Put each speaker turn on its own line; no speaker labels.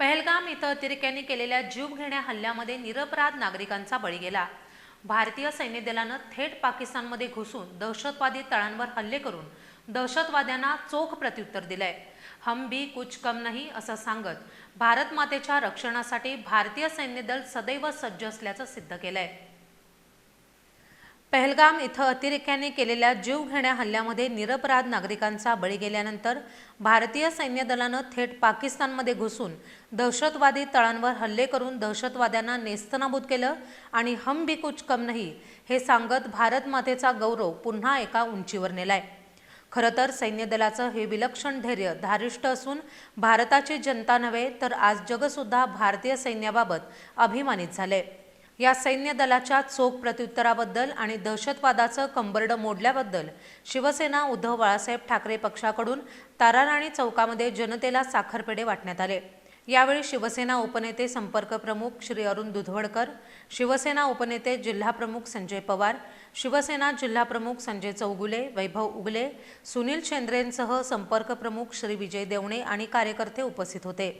पहलगाम इथं अतिरेक्यांनी केलेल्या जीवघेण्या हल्ल्यामध्ये निरपराध नागरिकांचा बळी गेला. भारतीय सैन्य दलानं थेट पाकिस्तानमध्ये घुसून दहशतवादी तळांवर हल्ले करून दहशतवाद्यांना चोख प्रत्युत्तर दिलंय. हम भी कुछ कम नाही असं सांगत भारत मातेच्या रक्षणासाठी भारतीय सैन्य दल सदैव सज्ज असल्याचं सिद्ध केलंय. पहलगाम इथं अतिरेक्यांनी केलेल्या जीवघेण्या हल्ल्यामध्ये निरपराध नागरिकांचा बळी गेल्यानंतर भारतीय सैन्य दलानं थेट पाकिस्तानमध्ये घुसून दहशतवादी तळांवर हल्ले करून दहशतवाद्यांना नेस्तनाबूत केलं आणि हम भी कुछ कम नाही हे सांगत भारत मातेचा गौरव पुन्हा एका उंचीवर नेलाय. खरं तर सैन्य दलाचं हे विलक्षण धैर्य धारिष्ट असून भारताची जनता नव्हे तर आज जगसुद्धा भारतीय सैन्याबाबत अभिमानित झाले या सैन्य दलाच्या चोख प्रत्युत्तराबद्दल आणि दहशतवादाचं कंबरडं मोडल्याबद्दल शिवसेना उद्धव बाळासाहेब ठाकरे पक्षाकडून ताराराणी चौकामध्ये जनतेला साखरपेढे वाटण्यात आले. यावेळी शिवसेना उपनेते संपर्क प्रमुख श्री अरुण दुधवडकर शिवसेना उपनेते जिल्हा प्रमुख संजय पवार शिवसेना जिल्हाप्रमुख संजय चौगुले वैभव उगले सुनील शेंद्रेंसह संपर्क प्रमुख श्री विजय देवणे आणि कार्यकर्ते उपस्थित होते.